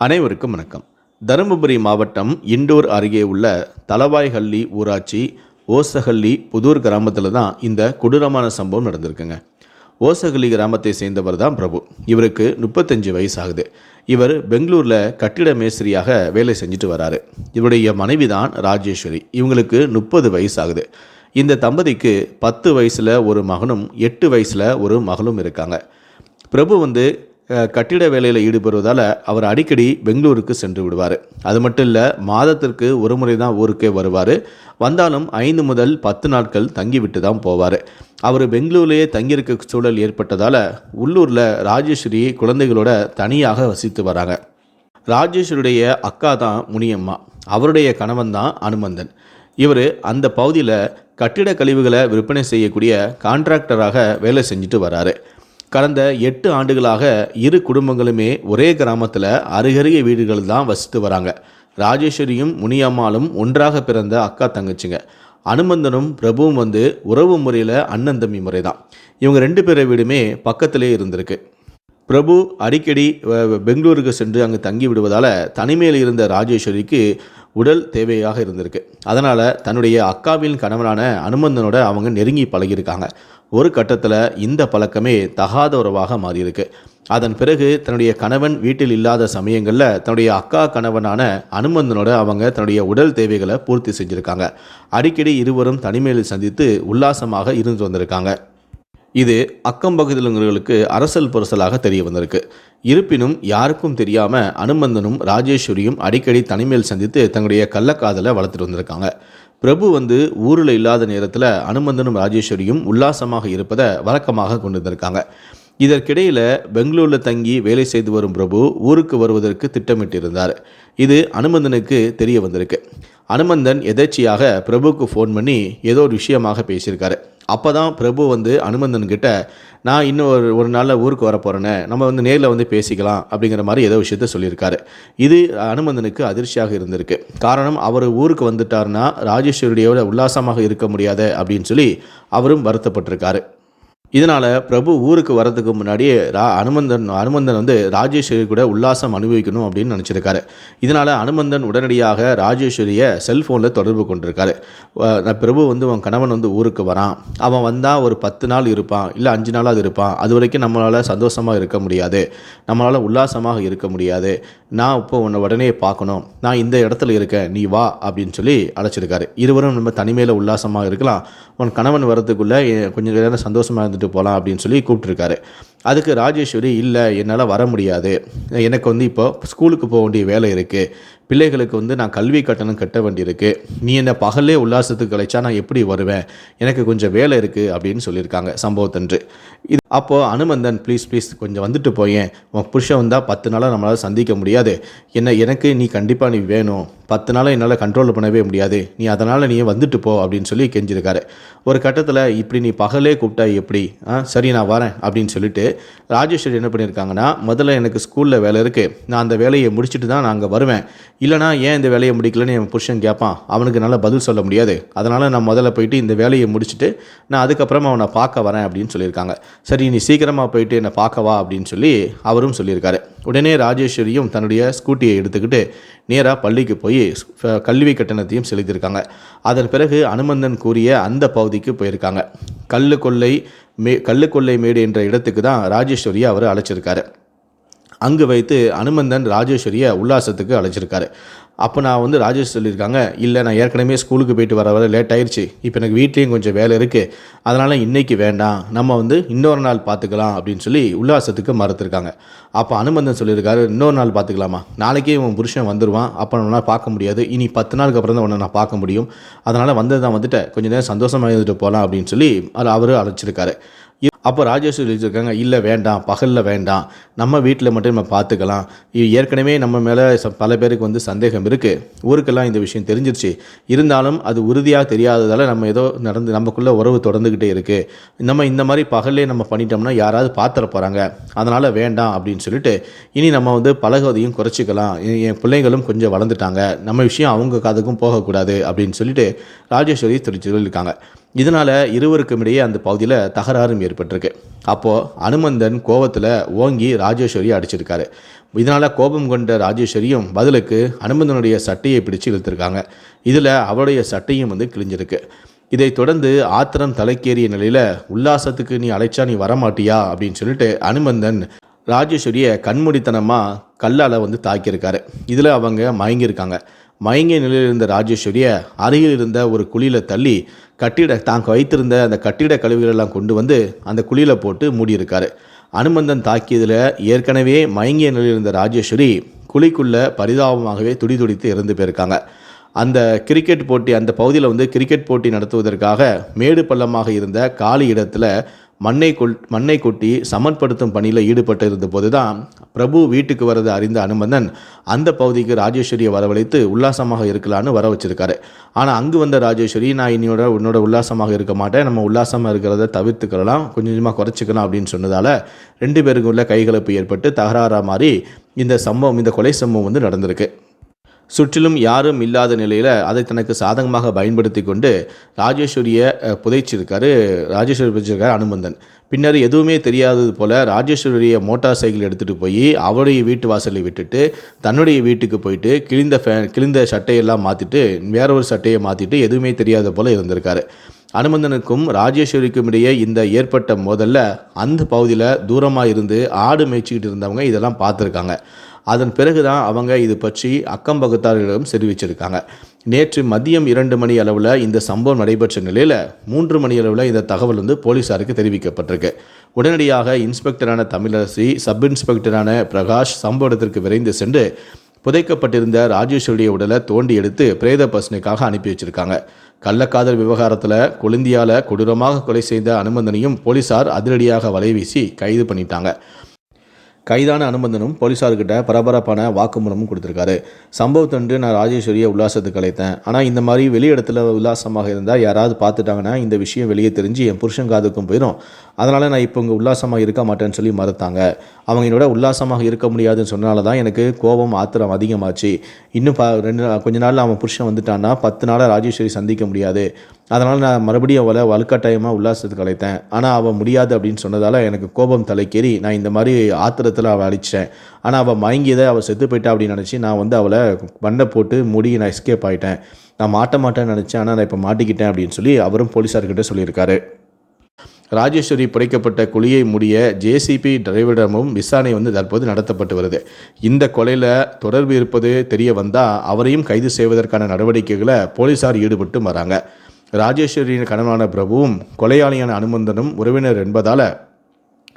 அனைவருக்கும் வணக்கம். தருமபுரி மாவட்டம் இண்டூர் அருகே உள்ள தலவாய்ஹள்ளி ஊராட்சி ஓசஹள்ளி புதூர் கிராமத்தில் தான் இந்த கொடூரமான சம்பவம் நடந்திருக்குங்க. ஓசஹள்ளி கிராமத்தை சேர்ந்தவர் தான் பிரபு. இவருக்கு முப்பத்தஞ்சு வயசு ஆகுது இவர் பெங்களூரில் கட்டிட மேஸ்திரியாக வேலை செஞ்சுட்டு வராரு. இவருடைய மனைவி தான் ராஜேஸ்வரி. இவங்களுக்கு முப்பது வயசு ஆகுது இந்த தம்பதிக்கு பத்து வயசில் ஒரு மகனும் எட்டு வயசில் ஒரு மகளும் இருக்காங்க. பிரபு வந்து கட்டிட வேலையில் ஈடுபடுவதால் அவர் அடிக்கடி பெங்களூருக்கு சென்று விடுவார். அது மட்டும் இல்லை மாதத்திற்கு ஒரு முறை தான் ஊருக்கே வருவார். வந்தாலும் ஐந்து முதல் பத்து நாட்கள் தங்கிவிட்டு தான் போவார். அவர் பெங்களூர்லேயே தங்கியிருக்க சூழல் ஏற்பட்டதால் உள்ளூரில் ராஜேஸ்வரி குழந்தைகளோட தனியாக வசித்து வராங்க. ராஜேஸ்வருடைய அக்கா தான் முனியம்மா. அவருடைய கணவன் தான் அனுமந்தன். இவர் அந்த பகுதியில் கட்டிட கழிவுகளை விற்பனை செய்யக்கூடிய கான்ட்ராக்டராக வேலை செஞ்சுட்டு வராரு. கடந்த எட்டு ஆண்டுகளாக இரு குடும்பங்களுமே ஒரே கிராமத்தில் அருகருகே வீடுகள் தான் வசித்து வராங்க. ராஜேஸ்வரியும் முனியம்மாளும் ஒன்றாக பிறந்த அக்கா தங்கச்சிங்க. அனுமந்தனும் பிரபுவும் வந்து உறவு முறையில் அண்ணன் தம்பி முறை தான் இவங்க ரெண்டு பேரை வீடுமே பக்கத்திலே இருந்திருக்கு. பிரபு அடிக்கடி பெங்களூருக்கு சென்று அங்கு தங்கி விடுவதால் தனிமையில் இருந்த ராஜேஸ்வரிக்கு உடல் தேவையாக இருந்திருக்கு. அதனால் தன்னுடைய அக்காவின் கணவனான அனுமந்தனோட அவங்க நெருங்கி பழகியிருக்காங்க. ஒரு கட்டத்தில் இந்த பழக்கமே தகாத உறவாக மாறியிருக்கு. அதன் பிறகு தன்னுடைய கணவன் வீட்டில் இல்லாத சமயங்களில் தன்னுடைய அக்கா கணவனான அனுமந்தனோட அவங்க தன்னுடைய உடல் தேவைகளை பூர்த்தி செஞ்சுருக்காங்க. அடிக்கடி இருவரும் தனிமையில் சந்தித்து உல்லாசமாக இருந்து வந்திருக்காங்க. இது அக்கம் பகுதியிலுங்களுக்கு அரசல் புரசலாக தெரிய வந்திருக்கு. இருப்பினும் யாருக்கும் தெரியாமல் அனுமந்தனும் ராஜேஸ்வரியும் அடிக்கடி தனிமையில் சந்தித்து தங்களுடைய கள்ளக்காதலை வளர்த்துட்டு வந்திருக்காங்க. பிரபு வந்து ஊரில் இல்லாத நேரத்தில் அனுமந்தனும் ராஜேஸ்வரியும் உல்லாசமாக இருப்பதை வழக்கமாக கொண்டு வந்திருக்காங்க. இதற்கிடையில் பெங்களூரில் தங்கி வேலை செய்து வரும் பிரபு ஊருக்கு வருவதற்கு திட்டமிட்டிருந்தார். இது அனுமந்தனுக்கு தெரிய வந்திருக்கு. அனுமந்தன் எதேச்சியாக பிரபுவுக்கு ஃபோன் பண்ணி ஏதோ ஒரு விஷயமாக பேசியிருக்காரு. அப்போ தான் பிரபு வந்து அனுமந்தன்கிட்ட நான் இன்னும் ஒரு ஒரு நாளில் ஊருக்கு வர போகிறேன்னு நம்ம வந்து நேரில் வந்து பேசிக்கலாம் அப்படிங்கிற மாதிரி ஏதோ விஷயத்த சொல்லியிருக்காரு. இது அனுமந்தனுக்கு அதிர்ச்சியாக இருந்திருக்கு. காரணம் அவர் ஊருக்கு வந்துட்டார்னா ராஜேஸ்வரியோட உல்லாசமாக இருக்க முடியாது அப்படின்னு சொல்லி அவரும் வருத்தப்பட்டிருக்காரு. இதனால் பிரபு ஊருக்கு வரதுக்கு முன்னாடியே ரா அனுமந்தன் அனுமந்தன் வந்து ராஜேஸ்வரி கூட உல்லாசம் அனுபவிக்கணும் அப்படின்னு நினச்சிருக்காரு. இதனால் அனுமந்தன் உடனடியாக ராஜேஸ்வரியை செல்ஃபோனில் தொடர்பு கொண்டிருக்காரு. நான் பிரபு வந்து உன் கணவன் வந்து ஊருக்கு வரான். அவன் வந்தால் ஒரு பத்து நாள் இருப்பான் இல்லை அஞ்சு நாளாவது இருப்பான். அது வரைக்கும் நம்மளால் சந்தோஷமாக இருக்க முடியாது. நம்மளால் உல்லாசமாக இருக்க முடியாது. நான் இப்போ உன்னை உடனே பார்க்கணும். நான் இந்த இடத்துல இருக்கேன் நீ வா அப்படின்னு சொல்லி அழைச்சிருக்காரு. இருவரும் நம்ம தனிமையில் உல்லாசமாக இருக்கலாம். உன் கணவன் வரதுக்குள்ளே கொஞ்சம் நேரம் சந்தோஷமாக இருந்துட்டு போகலாம் அப்படின்னு சொல்லி கூப்பிட்டுருக்காரு. அதுக்கு ராஜேஸ்வரி இல்லை என்னால் வர முடியாது. எனக்கு வந்து இப்போ ஸ்கூலுக்கு போக வேண்டிய வேலை இருக்குது பிள்ளைகளுக்கு வந்து நான் கல்வி கட்டணம் கட்ட வேண்டியிருக்கு. நீ என்ன பகலே உல்லாசத்துக்கு கழிச்சா நான் எப்படி வருவேன்? எனக்கு கொஞ்சம் வேலை இருக்குது அப்படின்னு சொல்லியிருக்காங்க சம்பவத்தன்று. இது அப்போது அனுமந்தன் ப்ளீஸ் ப்ளீஸ் கொஞ்சம் வந்துட்டு போயேன். உன் புருஷன் வந்தால் பத்து நாளாக நம்மளால் சந்திக்க முடியாது. என்ன எனக்கு நீ கண்டிப்பாக நீ வேணும். பத்து நாளாக என்னால் கண்ட்ரோல் பண்ணவே முடியாது. நீ அதனால் நீ வந்துட்டு போ அப்படின்னு சொல்லி கெஞ்சிருக்காரு. ஒரு கட்டத்தில் இப்படி நீ பகலே கூப்பிட்டா எப்படி? ஆ சரி நான் வரேன் அப்படின்னு சொல்லிட்டு ராஜேஸ்வரி என்ன பண்ணியிருக்காங்கன்னா முதல்ல எனக்கு ஸ்கூலில் வேலை இருக்குது நான் அந்த வேலையை முடிச்சுட்டு தான் நான் அங்கே வருவேன். இல்லைனா ஏன் இந்த வேலையை முடிக்கலன்னு என் புருஷன் கேட்பான் அவனுக்கு நல்லா பதில் சொல்ல முடியாது. அதனால் நான் முதல்ல போயிட்டு இந்த வேலையை முடிச்சுட்டு நான் அதுக்கப்புறம் அவனை பார்க்க வரேன் அப்படின்னு சொல்லியிருக்காங்க. சரி நீ சீக்கிரமாக போயிட்டு என்னை பார்க்க வா அப்படின்னு சொல்லி அவரும் சொல்லியிருக்காரு. உடனே ராஜேஸ்வரியும் தன்னுடைய ஸ்கூட்டியை எடுத்துக்கிட்டு நேராக பள்ளிக்கு போய் கல்வி கட்டணத்தையும் செலுத்தியிருக்காங்க. அதன் பிறகு அனுமந்தன் கூறிய அந்த பகுதிக்கு போயிருக்காங்க. கல்லு கொள்ளை மே கல்லு கொள்ளை மேடு என்ற இடத்துக்கு தான் ராஜேஸ்வரியை அவர் அழைச்சிருக்காரு. அங்கு வைத்து அனுமந்தன் ராஜேஸ்வரியை உல்லாசத்துக்கு அழைச்சிருக்காரு. அப்போ நான் வந்து ராஜேஷ் சொல்லியிருக்காங்க இல்லை நான் ஏற்கனவே ஸ்கூலுக்கு போயிட்டு வர வர லேட் ஆயிடுச்சு இப்போ எனக்கு வீட்லேயும் கொஞ்சம் வேலை இருக்குது அதனால் இன்னைக்கு வேண்டாம். நம்ம வந்து இன்னொரு நாள் பார்த்துக்கலாம் அப்படின்னு சொல்லி உல்லாசத்துக்கு மறுத்துருக்காங்க. அப்போ அனுமந்தன் சொல்லியிருக்காரு இன்னொரு நாள் பார்த்துக்கலாமா நாளைக்கே உன் புருஷன் வந்துடுவான் அப்போ நம்மளால் பார்க்க முடியாது. இனி பத்து நாளுக்கு அப்புறம் தான் உன்னை நான் பார்க்க முடியும். அதனால் வந்தது தான் வந்துட்டு கொஞ்சம் நேரம் சந்தோஷமாக இருந்துட்டு போகலாம் அப்படின்னு சொல்லி அவர் அழைச்சிருக்காரு. அப்போ ராஜேஷ் சொல்லியிருக்காங்க இல்லை வேண்டாம் பகலில் வேண்டாம். நம்ம வீட்டில் மட்டும் நம்ம பார்த்துக்கலாம் ஏற்கனவே நம்ம மேலே பல பேருக்கு வந்து சந்தேகம் இருக்குது ஊருக்கெல்லாம் இந்த விஷயம் தெரிஞ்சிருச்சு. இருந்தாலும் அது உறுதியாக தெரியாததால் நம்ம ஏதோ நடந்து நமக்குள்ளே உறவு தொடர்ந்துக்கிட்டே இருக்குது நம்ம இந்த மாதிரி பகல்லே நம்ம பண்ணிட்டோம்னா யாராவது பார்த்துட போகிறாங்க அதனால் வேண்டாம் அப்படின்னு சொல்லிட்டு இனி நம்ம வந்து பழகுவதையும் குறைச்சிக்கலாம். என் என் பிள்ளைங்களும் கொஞ்சம் வளர்ந்துட்டாங்க. நம்ம விஷயம் அவங்க காதுக்கும் போகக்கூடாது அப்படின்னு சொல்லிட்டு ராஜேஸ்வரி சொல்லி சொல்லியிருக்காங்க. இதனால் இருவருக்கும் இடையே அந்த பகுதியில் தகராறும் ஏற்பட்டிருக்கு. அப்போது அனுமந்தன் கோபத்தில் ஓங்கி ராஜேஸ்வரி அடிச்சிருக்காரு. இதனால் கோபம் கொண்ட ராஜேஸ்வரியும் பதிலுக்கு அனுமந்தனுடைய சட்டையை பிடிச்சு இழுத்துருக்காங்க. இதில் அவருடைய சட்டையும் வந்து கிழிஞ்சிருக்கு. இதைத் தொடர்ந்து ஆத்திரம் தலைக்கேறிய நிலையில் உல்லாசத்துக்கு நீ அழைச்சா நீ வரமாட்டியா? அப்படின்னு சொல்லிட்டு அனுமந்தன் ராஜேஸ்வரியை கண்மூடித்தனமாக கல்லால் வந்து தாக்கியிருக்காரு. இதில் அவங்க மயங்கியிருக்காங்க. மயங்கிய நிலையில் இருந்த ராஜேஸ்வரியை அருகில் இருந்த ஒரு குழியில் தள்ளி கட்டிட தாங்க வைத்திருந்த அந்த கட்டிட கழிவுகளெல்லாம் கொண்டு வந்து அந்த குழியில் போட்டு மூடியிருக்காரு. அனுமந்தன் தாக்கியதில் ஏற்கனவே மயங்கிய நிலையில் இருந்த ராஜேஸ்வரி குழிக்குள்ளே பரிதாபமாகவே துடி துடித்து இறந்து போயிருக்காங்க. அந்த கிரிக்கெட் போட்டி அந்த பகுதியில் வந்து கிரிக்கெட் போட்டி நடத்துவதற்காக மேடு பள்ளமாக இருந்த காலி இடத்துல மண்ணை கொல் மண்ணை கொட்டி சமன்படுத்தும் பணியில் ஈடுபட்டு போதுதான் தான் பிரபு வீட்டுக்கு வரது அறிந்த அனுமந்தன் அந்த பகுதிக்கு ராஜேஸ்வரியை வரவழைத்து உல்லாசமாக இருக்கலான்னு வர வச்சிருக்காரு. ஆனால் அங்கு வந்த ராஜேஸ்வரி நான் இன்னையோட உன்னோட உல்லாசமாக இருக்க மாட்டேன். நம்ம உல்லாசமாக இருக்கிறத தவிர்த்துக்கலாம். கொஞ்சம் கொஞ்சமாக குறைச்சிக்கலாம் அப்படின்னு சொன்னதால் ரெண்டு பேருக்குள்ள கைகலப்பு ஏற்பட்டு தகராறாக மாதிரி இந்த சம்பவம் இந்த கொலை சம்பவம் வந்து நடந்திருக்கு. சுற்றிலும் யாரும் இல்லாத நிலையில் அதை தனக்கு சாதகமாக பயன்படுத்தி கொண்டு ராஜேஸ்வரியை புதைச்சிருக்காரு. ராஜேஸ்வரி புதைச்சிருக்காரு அனுமந்தன். பின்னர் எதுவுமே தெரியாதது போல ராஜேஸ்வரியை மோட்டார் சைக்கிள் எடுத்துகிட்டு போய் அவருடைய வீட்டு வாசலில் விட்டுட்டு தன்னுடைய வீட்டுக்கு போயிட்டு கிழிந்த ஃபே கிழிந்த சட்டையெல்லாம் மாற்றிட்டு வேற ஒரு சட்டையை மாற்றிட்டு எதுவுமே தெரியாத போல இருந்திருக்காரு. அனுமந்தனுக்கும் ராஜேஸ்வரிக்கும் இடையே இந்த ஏற்பட்ட மோதலில் அந்த பகுதியில் தூரமாக இருந்து ஆடு மேய்ச்சிக்கிட்டு இருந்தவங்க இதெல்லாம் பார்த்துருக்காங்க. அதன் பிறகு தான் அவங்க இது பற்றி அக்கம் பக்கத்தார்களிடம் தெரிவிச்சிருக்காங்க. நேற்று மதியம் இரண்டு மணி அளவில் இந்த சம்பவம் நடைபெற்ற நிலையில் மூன்று மணி அளவில் இந்த தகவல் வந்து போலீஸாருக்கு தெரிவிக்கப்பட்டிருக்கு. உடனடியாக இன்ஸ்பெக்டரான தமிழரசி சப் இன்ஸ்பெக்டரான பிரகாஷ் சம்பவ இடத்திற்கு விரைந்து சென்று புதைக்கப்பட்டிருந்த ராஜேஸ்வரியுடைய உடலை தோண்டி எடுத்து பிரேத பசனைக்காக அனுப்பி வச்சிருக்காங்க. கள்ளக்காதல் விவகாரத்தில் கொழுந்தியால கொடூரமாக கொலை செய்த அனுமந்தனையும் போலீசார் அதிரடியாக வலைவீசி கைது பண்ணிட்டாங்க. கைதான அனுமந்தனும் போலீஸார்கிட்ட பரபரப்பான வாக்குமூலமும் கொடுத்துருக்காரு. சம்பவத்தன்று நான் ராஜேஸ்வரியை உல்லாசத்துக்கு அழைத்தேன். ஆனால் இந்த மாதிரி வெளி இடத்துல உல்லாசமாக இருந்தால் யாராவது பார்த்துட்டாங்கன்னா இந்த விஷயம் வெளியே தெரிஞ்சு என் புருஷன் காதுக்கும் போயிடும் அதனால் நான் இப்போ இங்கே உல்லாசமாக இருக்க மாட்டேன்னு சொல்லி மறுத்தாங்க. அவங்க என்னோட உல்லாசமாக இருக்க முடியாதுன்னு சொன்னால தான் எனக்கு கோபம் ஆத்திரம் அதிகமாச்சு. இன்னும் ப ரெண்டு கொஞ்ச நாளில் அவன் புருஷன் வந்துட்டான்னா பத்து நாளாக ராஜேஸ்வரி சந்திக்க முடியாது. அதனால் நான் மறுபடியும் அவளை வலுக்கட்டாயமாக உல்லாசத்துக்கு அழைத்தேன். ஆனால் அவள் முடியாது அப்படின்னு சொன்னதால் எனக்கு கோபம் தலைக்கேறி நான் இந்த மாதிரி ஆத்திரத்தில் அவள் அழிச்சேன். ஆனால் அவள் மயங்கியதை அவள் செத்து போயிட்டா அப்படின்னு நினச்சி நான் வந்து அவளை பண்ணை போட்டு முடி நான் எஸ்கேப் ஆகிட்டேன் நான் மாட்ட மாட்டேன்னு நினச்சேன். ஆனால் நான் இப்போ மாட்டிக்கிட்டேன் அப்படின்னு சொல்லி அவரும் போலீஸார்கிட்ட சொல்லியிருக்காரு. ராஜேஸ்வரி புடைக்கப்பட்ட குழியை மூடிய ஜேசிபி டிரைவரிடமும் விசாரணை வந்து தற்போது நடத்தப்பட்டு வருது. இந்த கொலையில் தொடர்பு இருப்பது தெரிய வந்தால் அவரையும் கைது செய்வதற்கான நடவடிக்கைகளை போலீசார் ஈடுபட்டு வராங்க. ராஜேஸ்வரியின் கணவனான பிரபுவும் கொலையாளியான அனுமந்தனும் உறவினர் என்பதால்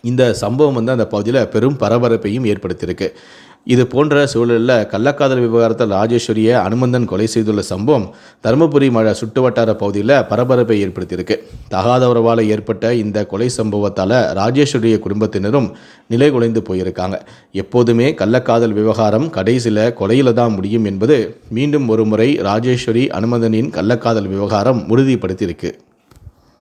இந்த சம்பவம் வந்து அந்த பகுதியில் பெரும் பரபரப்பையும் ஏற்படுத்தியிருக்கு. இது போன்ற சூழலில் கள்ளக்காதல் விவகாரத்தில் ராஜேஸ்வரியை அனுமந்தன் கொலை செய்துள்ள சம்பவம் தருமபுரி மழை சுட்டுவட்டார பகுதியில் பரபரப்பை ஏற்படுத்தியிருக்கு. தகாத உறவால் ஏற்பட்ட இந்த கொலை சம்பவத்தால் ராஜேஸ்வரிய குடும்பத்தினரும் நிலை குலைந்து போயிருக்காங்க. எப்போதுமே கள்ளக்காதல் விவகாரம் கடைசியில் கொலையில் தான் முடியும் என்பது மீண்டும் ஒருமுறை ராஜேஸ்வரி அனுமந்தனின் கள்ளக்காதல் விவகாரம் உறுதிப்படுத்தியிருக்கு.